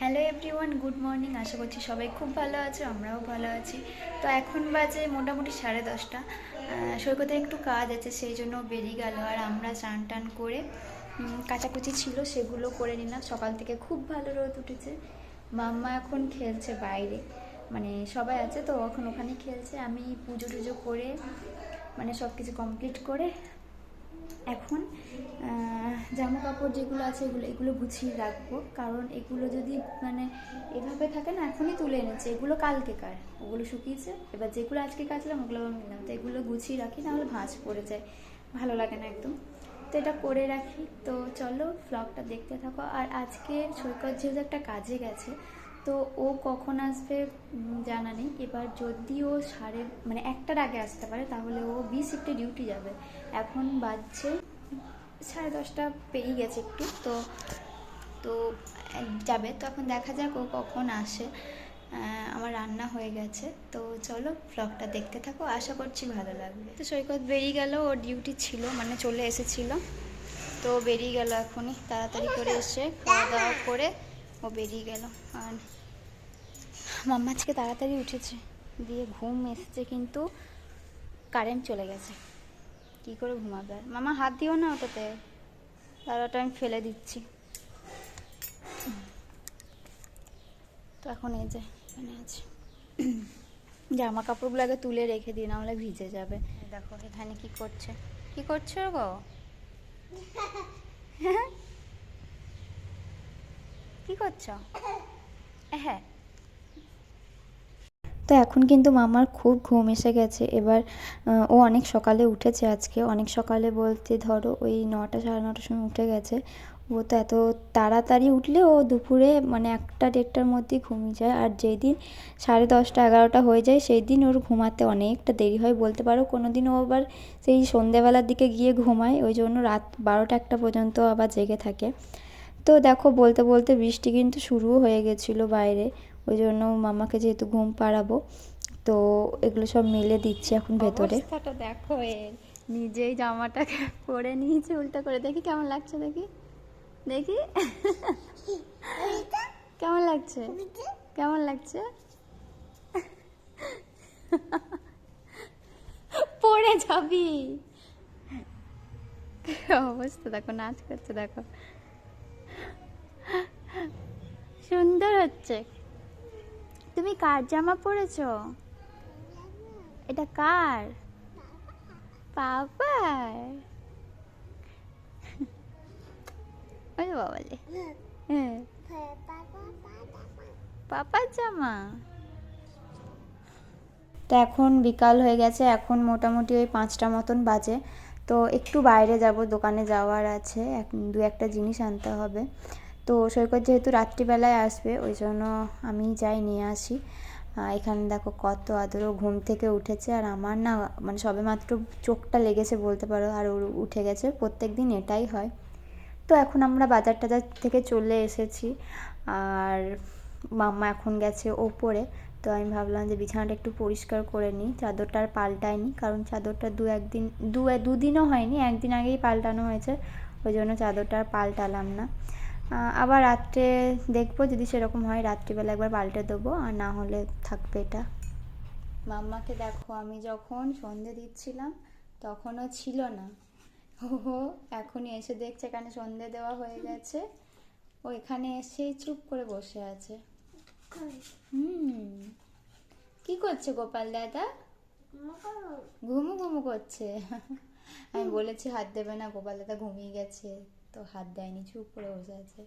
Hello everyone good morning আশা করছি সবাই খুব ভালো আছে, আমরাও ভালো আছি। তো এখন বাজে মোটামুটি সাড়ে দশটা। সৈকতের একটু কাজ আছে, সেই জন্য বেরিয়ে গেল। আর আমরা চান টান করে কাচাকুচি ছিল সেগুলো করে নিলাম। সকাল থেকে খুব ভালো রোদ উঠেছে। মাম্মা এখন খেলছে বাইরে। মানে সবাই আছে তো এখন ওখানে খেলছে। আমি পুজো টুজো করে মানে সব কিছু কমপ্লিট করে এখন জামা কাপড় যেগুলো আছে এগুলো এগুলো গুছিয়ে রাখব। কারণ এগুলো যদি মানে এভাবে থাকে না, এখনই তুলে এনেছে। এগুলো কালকেকার ওগুলো শুকিয়েছে। এবার যেগুলো আজকে কাচলাম, ওগুলো আবার নিলাম তো এগুলো গুছিয়ে রাখি, নাহলে ভাঁজ পড়ে যায়। ভালো লাগে না একদম। তো এটা করে রাখি। তো চলো ব্লগটা দেখতে থাকো। আর আজকে সৈকত যেহেতু একটা কাজে গেছে তো ও কখন আসবে জানা নেই। এবার যদি ও সাড়ে মানে একটার আগে আসতে পারে তাহলে ও বি শিফটে ডিউটি যাবে। এখন বাজছে সাড়ে দশটা পেরিয়ে গেছে একটু তো তো যাবে। তো এখন দেখা যাক ও কখন আসে। আমার রান্না হয়ে গেছে। তো চলো ব্লগটা দেখতে থাকো। আশা করছি ভালো লাগবে। তো সৈকত বেরিয়ে গেল। ওর ডিউটি ছিল মানে চলে এসেছিল। তো বেরিয়ে গেল এখনই। তাড়াতাড়ি করে এসে খাওয়া দাওয়া করে ও বেরিয়ে গেল। আর মাম্মা আজকে তাড়াতাড়ি উঠেছে। দিয়ে ঘুম এসেছে কিন্তু কারেন্ট চলে গেছে। কি করে ঘুমাবে আর? মামা হাত দিও না ওটাতে। তার ওটা আমি ফেলে দিচ্ছি। তো এখন এই যে এখানে আছে। জামা কাপড়গুলো আগে তুলে রেখে দিই নাহলে ভিজে যাবে। দেখো এখানে কি করছে। কি করছ গো কি করছ? হ্যাঁ। তো এখন কিন্তু মামার খুব ঘুম এসে গেছে। এবার ও অনেক সকালে উঠেছে আজকে। অনেক সকালে বলতে ধরো ওই নটা, সাড়ে নটার সময় উঠে গেছে। ও তো এত তাড়াতাড়ি উঠলে ও দুপুরে মানে একটা দেড়টার মধ্যেই ঘুমিয়ে যায়। আর যেদিন সাড়ে দশটা, এগারোটা হয়ে যায় সেই দিন ওর ঘুমাতে অনেকটা দেরি হয়। বলতে পারো কোনো দিন ও আবার সেই সন্ধেবেলার দিকে গিয়ে ঘুমায়। ওই জন্য রাত বারোটা একটা পর্যন্ত আবার জেগে থাকে। তো দেখো বলতে বলতে বৃষ্টি কিন্তু শুরুও হয়ে গেছিল বাইরে। ওই জন্য মামাকে যেহেতু ঘুম পাড়াবো, তো এগুলো সব মিলে দিচ্ছি এখন ভেতরে। দেখো নিজেই জামাটাকে পরে নিয়েছি, উল্টা করে। দেখি কেমন লাগছে, দেখি। দেখি। কেমন লাগছে? কেমন লাগছে? পড়ে যাবি। অবস্থা দেখো, নাচ করছে দেখো। সুন্দর হচ্ছে। তুমি কার জামা পরেছো? এটা কার? পাপার। ওই হ্যাঁ। পাপার জামা। তো এখন বিকাল হয়ে গেছে, এখন মোটামুটি ওই পাঁচটা মতন বাজে। তো একটু বাইরে যাব, দোকানে যাওয়ার আছে। এক, দু একটা জিনিস আনতে হবে। তো সৈকত যেহেতু রাত্রিবেলায় আসবে, ওই জন্য আমি যাই নিয়ে আসি। এখানে দেখো কত আদরও ঘুম থেকে উঠেছে আর আমার না মানে সবে মাত্র চোখটা লেগেছে বলতে পারো, আর ওর উঠে গেছে প্রত্যেক দিন এটাই হয়। তো এখন আমরা বাজার টাজার থেকে চলে এসেছি, আর মাম্মা এখন গেছে ওপরে, তো আমি ভাবলাম যে বিছানাটা একটু পরিষ্কার করে নিই, চাদরটা আর পাল্টায়নি কারণ চাদরটা দু একদিন, দু, দুদিনও হয়নি, একদিন আগেই পাল্টানো হয়েছে, ওই জন্য চাদরটা আর পাল্টালাম না। আবার রাত্রে দেখব যদি সেরকম হয় রাত্রিবেলা একবার পাল্টে দেবো আর না হলে থাকবে এটা। মাম্মাকে দেখো আমি যখন সন্ধে দিচ্ছিলাম তখনও ছিল না। ও এখনই এসে দেখছে এখানে সন্ধে দেওয়া হয়ে গেছে। ও এখানে এসেই চুপ করে বসে আছে। হুম কি করছে গোপাল দাদা? ঘুমু ঘুমু করছে। আমি বলেছি হাত দেবে না গোপাল দাদা ঘুমিয়ে গেছে। তো হাত দেয়নি চুপ করে বসে আছে।